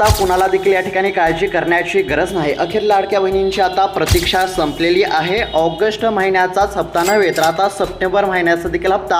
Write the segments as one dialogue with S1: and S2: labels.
S1: आता कुणाला देखील या ठिकाणी काळजी करण्याची गरज नाही? अखेर लाडक्या बहिणींची आता प्रतीक्षा संपलेली आहे. ऑगस्ट महिन्याचाच हप्ता नव्हे तर आता सप्टेंबर महिन्याचा देखील हप्ता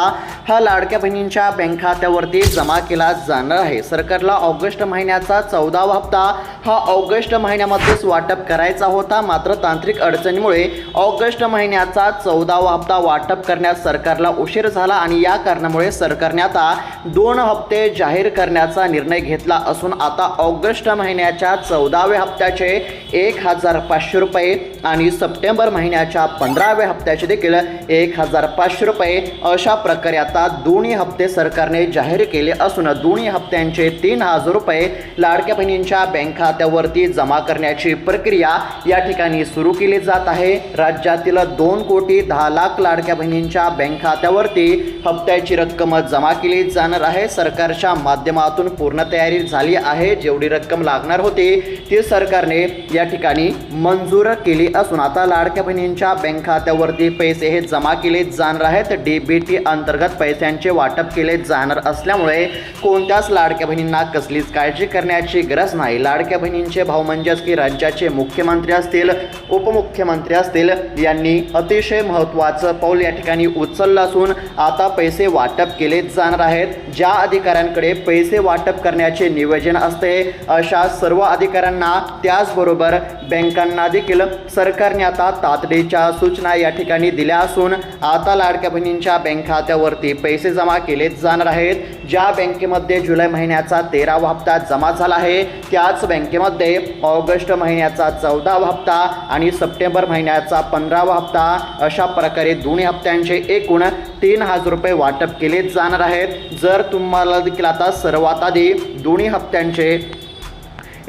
S1: हा लाडक्या बहिणींच्या बँक खात्यावरती जमा केला जाणार आहे. सरकारला ऑगस्ट महिन्याचा चौदावा हप्ता हा ऑगस्ट महिन्यामध्येच वाटप करायचा होता. मात्र तांत्रिक अडचणीमुळे ऑगस्ट महिन्याचा चौदावा हप्ता वाटप करण्यास सरकारला उशीर झाला आणि या कारणामुळे सरकारने आता दोन हप्ते जाहीर करण्याचा निर्णय घेतला असून आता ऑगस्ट महिन्याच्या चौदाव्या हप्त्याचे एक हजार पाचशे रुपये आणि सप्टेंबर महिन्याच्या पंधराव्या हप्त्याचे देखील एक हजार पाचशे रुपये अशा प्रकारे आता दोन्ही हप्ते सरकारने जाहीर केले असून दोन्ही हप्त्यांचे तीन हजार रुपये लाडक्या बहिणींच्या बँक खात्यावरती जमा करण्याची प्रक्रिया या ठिकाणी सुरू केली जात आहे. राज्यातील दोन कोटी दहा लाख लाडक्या बहिणींच्या बँक खात्यावरती हप्त्याची रक्कम जमा केली जाणार आहे. सरकारच्या माध्यमातून पूर्ण तयारी झाली आहे. जेवढी रक्कम लागणार होती ती सरकारने या ठिकाणी मंजूर केली असून आता लाडक्या बहिणींच्या बँक खात्यावरती पैसे हे जमा केले जाणार आहेत. डीबीटी अंतर्गत पैशांचे वाटप केले जाणार असल्यामुळे कोणत्याच लाडक्या बहिणींना कसलीच काळजी करण्याची गरज नाही. लाडक्या बहिणींचे भाऊ म्हणजेच की राज्याचे मुख्यमंत्री असतील उपमुख्यमंत्री असतील यांनी अतिशय महत्त्वाचं पाऊल या ठिकाणी उचललं असून आता पैसे वाटप केले जाणार आहेत. ज्या अधिकाऱ्यांकडे पैसे वाटप करण्याचे नियोजन असते अशा सर्व अधिकाऱ्यांना त्याचबरोबर बँकांना देखील सरकारने आता तातडीच्या सूचना या ठिकाणी दिल्या असून आता लाडक्या बहिणींच्या बँक खात्यावरती पैसे जमा केले जाणार आहेत. ज्या बँकेमध्ये जुलै महिन्याचा तेरावा हप्ता जमा झाला आहे त्याच बँकेमध्ये ऑगस्ट महिन्याचा चौदावा हप्ता आणि सप्टेंबर महिन्याचा पंधरावा हप्ता अशा प्रकारे दोन्ही हप्त्यांचे एकूण तीन हजार रुपये वाटप केले जाणार आहेत. जर तुम्हाला देखील आता सर्वात आधी दोन्ही हप्त्यांचे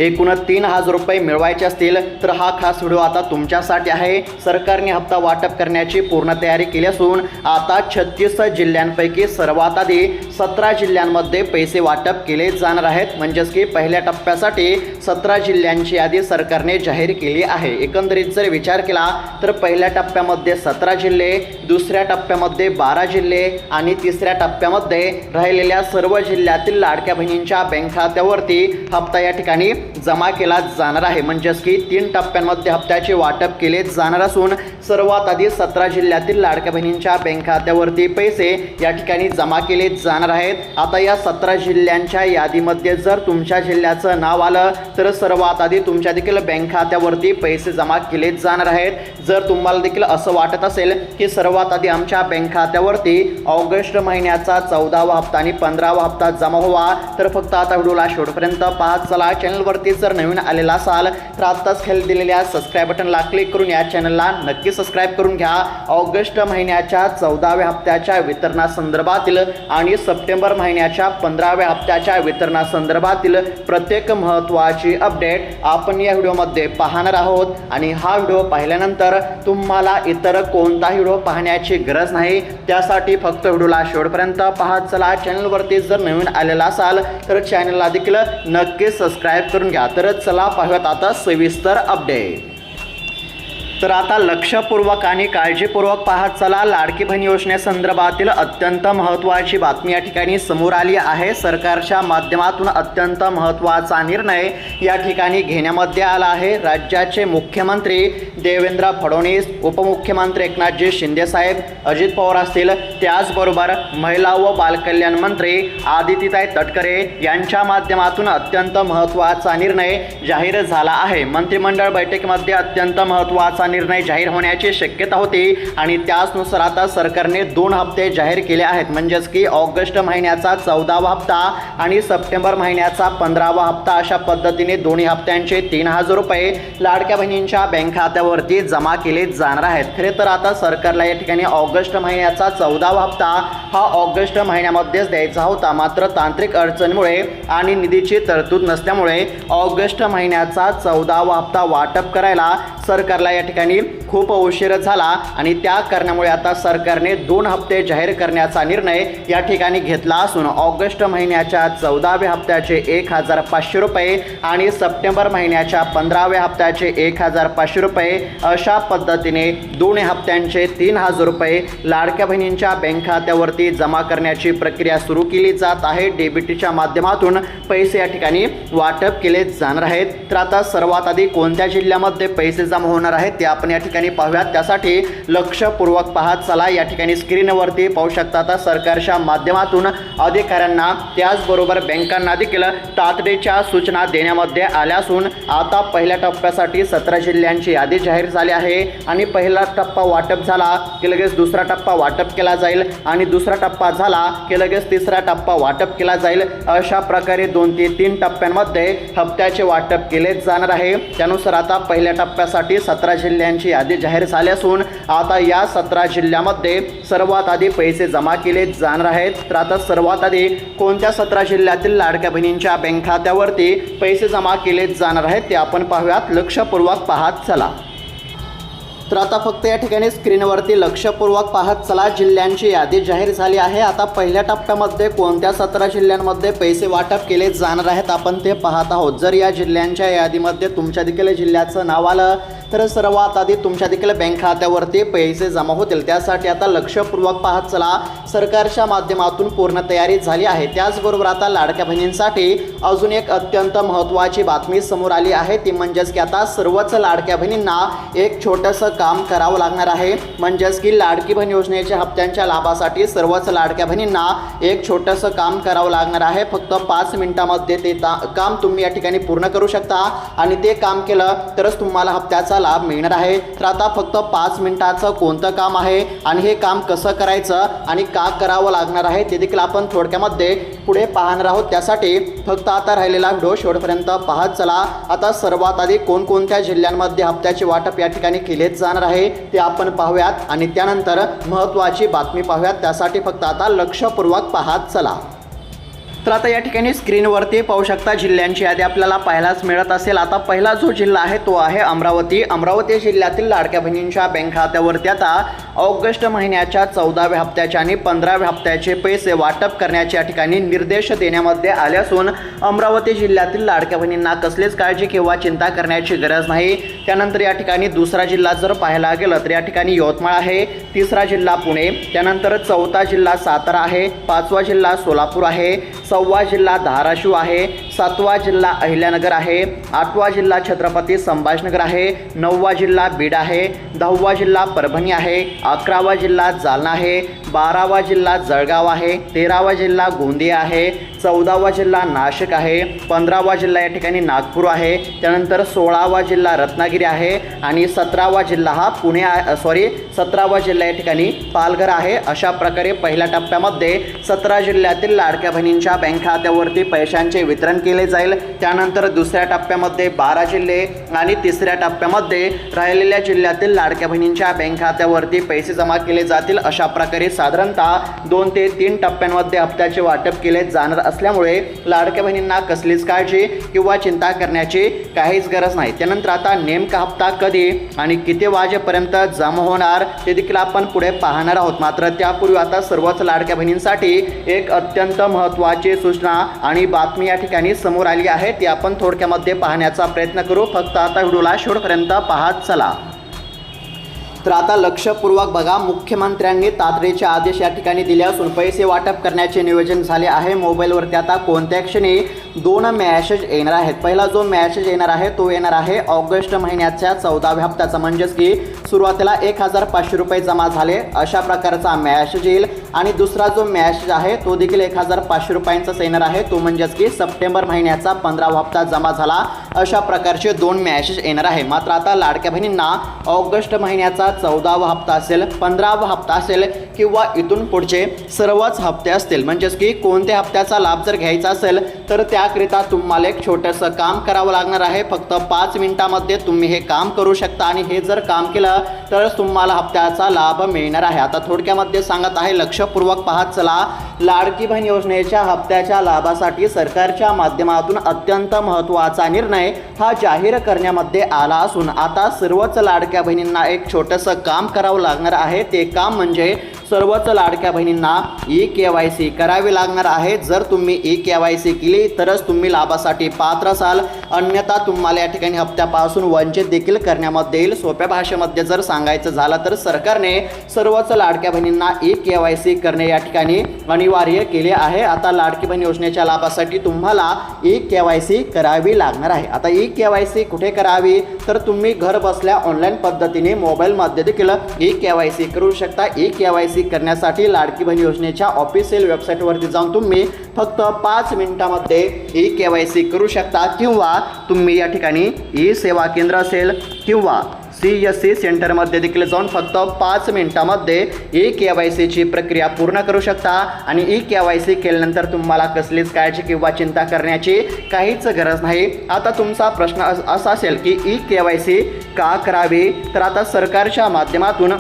S1: एकूण तीन हजार रुपये मिळवायचे असतील तर हा खास व्हिडिओ आता तुमच्यासाठी आहे. सरकारने हप्ता वाटप करण्याची पूर्ण तयारी केली असून आता छत्तीस जिल्ह्यांपैकी सर्वात आधी सतरा जिल्ह्यांमध्ये पैसे वाटप केले जाणार आहेत. म्हणजेच की पहिल्या टप्प्यासाठी सतरा जिल्ह्यांची यादी सरकारने जाहीर केली आहे. एकंदरीत जर विचार केला तर पहिल्या टप्प्यामध्ये सतरा जिल्हे दुसऱ्या टप्प्यामध्ये बारा जिल्हे आणि तिसऱ्या टप्प्यामध्ये राहिलेल्या सर्व जिल्ह्यातील लाडक्या बहिणींच्या बँक खात्यावरती हप्ता या ठिकाणी जमा केला जाणार आहे. म्हणजेच की तीन टप्प्यांमध्ये हप्त्याचे वाटप केले जाणार असून सर्वात आधी सतरा जिल्ह्यातील लाडक्या बहिणींच्या बँक खात्यावरती पैसे या ठिकाणी जमा केले जाणार आहेत. आता या सतरा जिल्ह्यांच्या यादीमध्ये जर तुमच्या जिल्ह्याचं नाव आलं तर सर्वात आधी तुमच्या देखील बँक खात्यावरती पैसे जमा केले जाणार आहेत. जर तुम्हाला देखील असं वाटत असेल की सर्वात आधी आमच्या बँक खात्यावरती ऑगस्ट महिन्याचा चौदावा हप्ता आणि पंधरावा हप्ता जमा व्हावा तर फक्त आता व्हिडिओला शेवटपर्यंत पाहत चला. चॅनलवरती जर नवीन आलेला असाल तर आत्ताच खाली दिलेल्या सबस्क्राईब बटनला क्लिक करून या चॅनलला नक्की सबस्क्राईब करून घ्या. ऑगस्ट महिन्याच्या चौदाव्या हप्त्याच्या वितरणासंदर्भातील आणि सप्टेंबर महिन्याच्या पंधराव्या हप्त्याच्या वितरणासंदर्भातील प्रत्येक महत्त्वाची अपडेट आपण या व्हिडिओमध्ये पाहणार आहोत. आणि हा व्हिडिओ पाहिल्यानंतर तुम्हाला इतर कोणताही व्हिडिओ पाहण्याची गरज नाही. त्यासाठी फक्त व्हिडिओला शेवटपर्यंत पाहत चला. चॅनलवरती जर नवीन आलेला असाल तर चॅनलला देखील नक्की सबस्क्राईब करून घ्या. तर चला पाहूयात आता सविस्तर अपडेट तर आता लक्षपूर्वक आणि काळजीपूर्वक पाहत चला. लाडकी बहीण योजनेसंदर्भातील अत्यंत महत्त्वाची बातमी या ठिकाणी समोर आली आहे. सरकारच्या माध्यमातून अत्यंत महत्त्वाचा निर्णय या ठिकाणी घेण्यामध्ये आला आहे. राज्याचे मुख्यमंत्री देवेंद्र फडणवीस उपमुख्यमंत्री एकनाथजी शिंदेसाहेब अजित पवार असतील. त्याचबरोबर महिला व बालकल्याण मंत्री आदितीताई तटकरे यांच्या माध्यमातून अत्यंत महत्त्वाचा निर्णय जाहीर झाला आहे. मंत्रिमंडळ बैठकीमध्ये अत्यंत महत्त्वाचा निर्णय जाहीर होण्याची शक्यता होती आणि त्याचनुसार आता सरकारने दोन हप्ते जाहीर केले आहेत. म्हणजेच की ऑगस्ट महिन्याचा चौदावा हप्ता आणि सप्टेंबर महिन्याचा पंधरावा हप्ता अशा पद्धतीने दोन्ही हप्त्यांचे तीन हजार रुपये लाडक्या बहिणींच्या बँक खात्यावरती जमा केले जाणार आहेत. खरे तर आता सरकारला या ठिकाणी ऑगस्ट महिन्याचा चौदावा हप्ता हा ऑगस्ट महिन्यामध्येच द्यायचा होता. मात्र तांत्रिक अडचणीमुळे आणि निधीची तरतूद नसल्यामुळे ऑगस्ट महिन्याचा चौदावा हप्ता वाटप करायला सरकारला या ठिकाणी खूप उशीर झाला आणि त्या कारणामुळे आता सरकारने दोन हप्ते जाहीर करण्याचा निर्णय या ठिकाणी घेतला असून ऑगस्ट महिन्याच्या चौदाव्या हप्त्याचे एक हजार पाचशे रुपये आणि सप्टेंबर महिन्याच्या पंधराव्या हप्त्याचे एक हजार पाचशे रुपये अशा पद्धतीने दोन हप्त्यांचे तीन हजार रुपये लाडक्या बहिणींच्या बँक खात्यावरती जमा करण्याची प्रक्रिया सुरू केली जात आहे. डेबिटच्या माध्यमातून पैसे या ठिकाणी वाटप केले जाणार आहेत. तर आता सर्वात आधी कोणत्या जिल्ह्यामध्ये पैसे जमा होणार आहेत ते आपण या ठिकाणी पाहूयात. त्यासाठी लक्षपूर्वक पाहत चला. या ठिकाणी स्क्रीनवरती पाहू शकता आता सरकारच्या माध्यमातून अधिकाऱ्यांना त्याचबरोबर बँकांना देखील तातडीच्या सूचना देण्यामध्ये आल्या असून आता पहिल्या टप्प्यासाठी सतरा जिल्ह्यांची यादी जाहीर झाली आहे. आणि पहिला टप्पा वाटप झाला की लगेच दुसरा टप्पा वाटप केला जाईल आणि दुसरा टप्पा झाला की लगेच तिसरा टप्पा वाटप केला जाईल. अशा प्रकारे दोन ते तीन टप्प्यांमध्ये हप्त्याचे वाटप केले जाणार आहे. त्यानुसार आता पहिल्या टप्प्यासाठी सतरा जिल्ह्यांची यादी जाहीर झाली असून आता या सतरा जिल्ह्यामध्ये सर्वात आधी पैसे जमा केले जाणार आहेत. तर आता सर्वात आधी कोणत्या सतरा जिल्ह्यातील लाडक्या बहिणींच्या बँक खात्यावरती पैसे जमा केले जाणार आहेत ते आपण पाहूयात. लक्षपूर्वक पाहत चला. तर आता फक्त या ठिकाणी स्क्रीनवरती लक्षपूर्वक पाहत चला. जिल्ह्यांची यादी जाहीर झाली आहे. आता पहिल्या टप्प्यामध्ये कोणत्या सतरा जिल्ह्यांमध्ये पैसे वाटप केले जाणार आहेत आपण ते पाहत आहोत. जर या जिल्ह्यांच्या यादीमध्ये तुमच्या देखील जिल्ह्याचं नाव आलं तर सर्वात आधी तुमच्या देखील बँक खात्यावरती पैसे जमा होतील. त्यासाठी आता लक्षपूर्वक पाहत चला. सरकारच्या माध्यमातून पूर्ण तयारी झाली आहे. त्याचबरोबर आता लाडक्या बहिणींसाठी अजून एक अत्यंत महत्त्वाची बातमी समोर आली आहे. ती म्हणजेच की आता सर्वच लाडक्या बहिणींना एक छोटंसं काम करावं लागणार आहे. म्हणजेच की लाडकी बहीण योजनेच्या हप्त्यांच्या लाभासाठी सर्वच लाडक्या बहिणींना एक छोटंसं काम करावं लागणार आहे. फक्त पाच मिनिटामध्ये ते काम तुम्ही या ठिकाणी पूर्ण करू शकता. आणि ते काम केलं तरच तुम्हाला हप्त्याचा लाभ मिळणार आहे. तर आता फक्त पाच मिनिटाचं कोणतं काम आहे आणि हे काम कसं करायचं आणि का करावं लागणार आहे ते देखील आपण थोडक्यामध्ये पुढे पाहणार आहोत. त्यासाठी फक्त आता राहिलेला व्हिडिओ शेवटपर्यंत पाहत चला. आता सर्वात आधी कोणकोणत्या जिल्ह्यांमध्ये हप्त्याचे वाटप या ठिकाणी केलेच जाणार आहे ते आपण पाहूयात. आणि त्यानंतर महत्त्वाची बातमी पाहूयात. त्यासाठी फक्त आता लक्षपूर्वक पाहत चला. तर आता या ठिकाणी स्क्रीनवरती पाहू शकता जिल्ह्यांची यादी आपल्याला पाहायलाच मिळत असेल. आता पहिला जो जिल्हा आहे तो आहे अमरावती. अमरावती जिल्ह्यातील लाडक्या बहिणींच्या बँक खात्यावरती आता ऑगस्ट महिन्याच्या चौदाव्या हप्त्याचे आणि पंधराव्या हप्त्याचे पैसे वाटप करण्याचे या ठिकाणी निर्देश देण्यामध्ये आले असून अमरावती जिल्ह्यातील लाडक्या बहिणींना कसलीच काळजी किंवा चिंता करण्याची गरज नाही. त्यानंतर या ठिकाणी दुसरा जिल्हा जर पाहायला गेलं तर या ठिकाणी यवतमाळ आहे तिसरा जिल्हा पुणे त्यानंतर चौथा जिल्हा सातारा आहे पाचवा जिल्हा सोलापूर आहे सव्वा जिल्हा धाराशिव आहे सातवा जिल्हा अहिल्यानगर आहे. आठवा जिल्हा छत्रपती संभाजनगर आहे. नववा जिल्हा बीड आहे. दहावा जिल्हा परभणी आहे. अकरावा जिल्हा जालना आहे. बारावा जिल्हा जळगाव आहे तेरावा जिल्हा गोंदिया आहे चौदावा जिल्हा नाशिक आहे पंधरावा जिल्हा या ठिकाणी नागपूर आहे त्यानंतर सोळावा जिल्हा रत्नागिरी आहे आणि सतरावा जिल्हा हा पुणे सॉरी सतरावा जिल्हा या ठिकाणी पालघर आहे. अशा प्रकारे पहिल्या टप्प्यामध्ये सतरा जिल्ह्यातील लाडक्या बहिणींच्या बँक खात्यावरती पैशांचे वितरण केले जाईल. त्यानंतर दुसऱ्या टप्प्यामध्ये बारा जिल्हे आणि तिसऱ्या टप्प्यामध्ये राहिलेल्या जिल्ह्यातील लाडक्या बहिणींच्या बँक खात्यावरती पैसे जमा केले जातील. अशा प्रकारे साधारणतः दोन ते तीन टप्प्यांमध्ये हप्त्याचे वाटप केले जाणार असल्यामुळे लाडक्या बहिणींना कसलीच काळजी किंवा चिंता करण्याची काहीच गरज नाही. त्यानंतर आता नेमका हप्ता कधी आणि किती वाजेपर्यंत जमा होणार ते देखील आपण पुढे पाहणार आहोत. मात्र त्यापूर्वी आता सर्वच लाडक्या बहिणींसाठी एक अत्यंत महत्त्वाची सूचना आणि बातमी या ठिकाणी समोर आली आहे. ती आपण थोडक्यामध्ये पाहण्याचा प्रयत्न करू. फक्त आता व्हिडिओला शेवटपर्यंत पाहत चला. तर आता लक्षपूर्वक बघा मुख्यमंत्र्यांनी तातडीचे आदेश या ठिकाणी दिले असून पैसे वाटप करण्याचे नियोजन झाले आहे. मोबाईलवरती आता कोणत्या क्षणी दोन मॅसेज येणार आहेत. पहिला जो मॅसेज येणार आहे तो येणार आहे ऑगस्ट महिन्याच्या चौदाव्या हप्त्याचा. म्हणजेच की सुरुवातीला एक हजार पाचशे रुपये जमा झाले अशा प्रकारचा मॅसेज येईल. आणि दुसरा जो मॅसेज आहे तो देखील एक हजार पाचशे रुपयांचाच येणार आहे. तो म्हणजेच की सप्टेंबर महिन्याचा पंधरावा हप्ता जमा झाला. अशा प्रकारचे दोन मॅसेज येणार आहे. मात्र आता लाडक्या बहिणींना ऑगस्ट महिन्याचा चौदावा हप्ता असेल पंधरावा हप्ता असेल किंवा इथून पुढचे सर्वच हप्ते असतील. म्हणजेच की कोणत्या हप्त्याचा लाभ जर घ्यायचा असेल तर त्याकरिता तुम्हाला एक छोटंसं काम करावं लागणार आहे. फक्त पाच मिनिटामध्ये तुम्ही हे काम करू शकता आणि हे जर काम केलं तर तुम्हाला हप्त्याचा लाभ मिळणार आहे. आता थोडक्यामध्ये सांगत आहे लक्षपूर्वक पाहत चला. लाडकी बहीण योजनेच्या हप्त्याच्या लाभासाठी सरकारच्या माध्यमातून अत्यंत महत्त्वाचा निर्णय हा जाहीर करण्यामध्ये आला असून आता सर्वच लाडक्या बहिणींना एक छोटंसं काम करावं लागणार आहे. ते काम म्हणजे सर्वच लाडक्या बहिणींना ई के वाय सी करावी लागणार आहे. जर तुम्ही ई के वाय सी केली तरच तुम्ही लाभासाठी पात्र असाल. अन्यथा तुम्हाला या ठिकाणी हप्त्यापासून वंचित देखील करण्यामध्ये येईल. सोप्या भाषेमध्ये जर सांगायचं झालं तर सरकारने सर्वच लाडक्या बहिणींना ई के वाय सी करणे या ठिकाणी अनिवार्य केले आहे. आता लाडकी बहीण योजनेच्या लाभासाठी तुम्हाला ई के वाय सी करावी लागणार आहे. आता ई के वाय सी कुठे करावी? तर तुम्ही घर बसल्या ऑनलाईन पद्धतीने मोबाईलमध्ये देखील ई के वाय सी करू शकता. ई के वाय सी करण्यासाठी लाडकी बहीण योजनेच्या ऑफिशियल वेबसाईटवरती जाऊन तुम्ही फक्त पाच मिनिटामध्ये ई के वाय सी करू शकता किंवा तुम्ही या ठिकाणी ई सेवा केंद्र असेल किंवा सी एस सी सेंटरमध्ये देखील जाऊन फक्त पाच मिनिटामध्ये ई के वाय सीची प्रक्रिया पूर्ण करू शकता. आणि ई के वाय सी केल्यानंतर तुम्हाला कसलीच काळजी किंवा चिंता करण्याची काहीच गरज नाही. आता तुमचा प्रश्न अस- असा असेल की ई के वाय सी का करावी? तर आता सरकारच्या माध्यमातून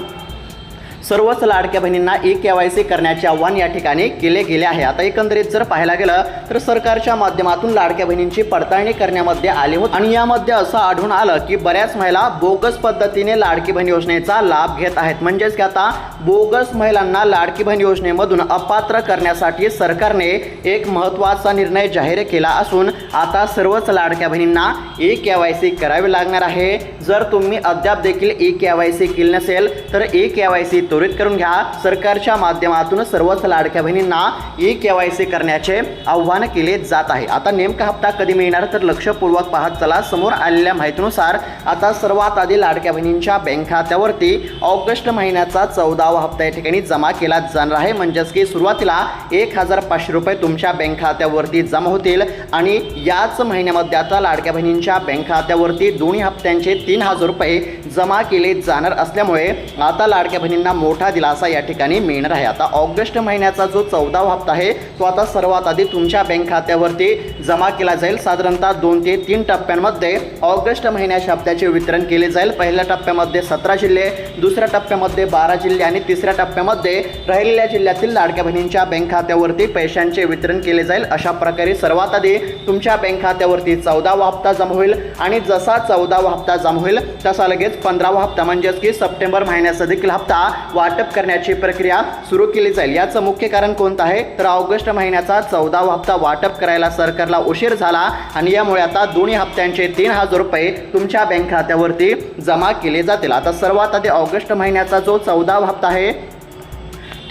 S1: सर्वच लाडक्या बहिणींना ई के वाय सी करण्याचे आव्हान या ठिकाणी केले गेले आहे. आता एकंदरीत जर पाहायला गेलं तर सरकारच्या माध्यमातून लाडक्या बहिणींची पडताळणी करण्यामध्ये आले होते. आणि यामध्ये असं आढळून आलं की बऱ्याच महिला बोगस पद्धतीने लाडकी बहीण योजनेचा लाभ घेत आहेत. म्हणजेच की आता बोगस महिलांना लाडकी बहीण योजनेमधून अपात्र करण्यासाठी सरकारने एक महत्त्वाचा निर्णय जाहीर केला असून आता सर्वच लाडक्या बहिणींना ई के वाय सी करावी लागणार आहे. जर तुम्ही अद्याप देखील ई के वाय सी केली नसेल तर ई के वाय सी त्वरित करून घ्या. सरकारच्या माध्यमातून सर्वच लाडक्या बहिणींना ई के वाय सी करण्याचे आव्हान केले जात आहे. आता नेमका हप्ता कधी मिळणार तर लक्षपूर्वक पाहत चला. समोर आलेल्या माहितीनुसार आता सर्वात आधी लाडक्या बहिणींच्या बँक खात्यावरती ऑगस्ट महिन्याचा चौदावा हप्ता या ठिकाणी जमा केला जाणार आहे. म्हणजेच की सुरुवातीला एक हजार पाचशे रुपये तुमच्या बँक खात्यावरती जमा होतील आणि याच महिन्यामध्ये आता लाडक्या बहिणींच्या बँक खात्यावरती दोन्ही हप्त्यांचे तीन हजार रुपये जमा केले जाणार असल्यामुळे आता लाडक्या बहिणींना मोठा दिलासा या ठिकाणी मिळणार आहे. आता ऑगस्ट महिन्याचा जो चौदावा हप्ता आहे तो आता सर्वात आधी तुमच्या बँक खात्यावरती जमा केला जाईल. साधारणतः दोन ते तीन टप्प्यांमध्ये ऑगस्ट महिन्याच्या हप्त्याचे वितरण केले जाईल. पहिल्या टप्प्यामध्ये सतरा जिल्हे दुसऱ्या टप्प्यामध्ये बारा जिल्हे आणि तिसऱ्या टप्प्यामध्ये राहिलेल्या जिल्ह्यातील लाडक्या बहिणींच्या बँक खात्यावरती पैशांचे वितरण केले जाईल. अशा प्रकारे सर्वात आधी तुमच्या बँक खात्यावरती चौदावा हप्ता जमा होईल आणि जसा चौदावा हप्ता जमा होईल तसा लगेच पंधरावा हप्ता. म्हणजेच की सप्टेंबर महिन्याचा देखील हप्ता वाटप करण्याची प्रक्रिया सुरू केली जाईल. याचं मुख्य कारण कोणतं आहे? तर ऑगस्ट महिन्याचा चौदावा हप्ता वाटप करायला सरकारला उशीर झाला आणि यामुळे आता दोन्ही हप्त्यांचे तीन हजार रुपये तुमच्या बँक खात्यावरती जमा केले जातील. आता सर्वात आधी ऑगस्ट महिन्याचा जो चौदावा हप्ता आहे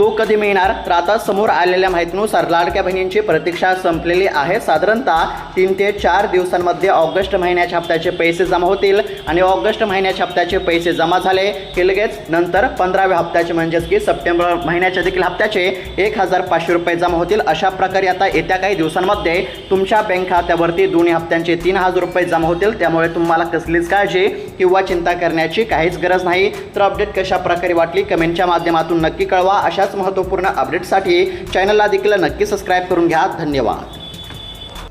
S1: तो कधी मिळणार? तर आता समोर आलेल्या माहितीनुसार लाडक्या बहिणींची प्रतीक्षा संपलेली आहे. साधारणतः तीन ते चार दिवसांमध्ये ऑगस्ट महिन्याच्या हप्त्याचे पैसे जमा होतील आणि ऑगस्ट महिन्याच्या हप्त्याचे पैसे जमा झाले की लगेच नंतर पंधराव्या हप्त्याचे म्हणजेच की सप्टेंबर महिन्याच्या देखील हप्त्याचे एक हजार पाचशे रुपये जमा होतील. अशा प्रकारे आता येत्या काही दिवसांमध्ये तुमच्या बँक खात्यावरती दोन्ही हप्त्यांचे तीन हजार रुपये जमा होतील. त्यामुळे तुम्हाला कसलीच काळजी किंवा चिंता करण्याची काहीच गरज नाही. तर अपडेट कशा प्रकारे वाटली? कमेंटच्या माध्यमातून नक्की कळवा. अशा अशाच महत्त्वपूर्ण अपडेटसाठी चॅनलला देखील नक्की सबस्क्राईब करून घ्या. धन्यवाद.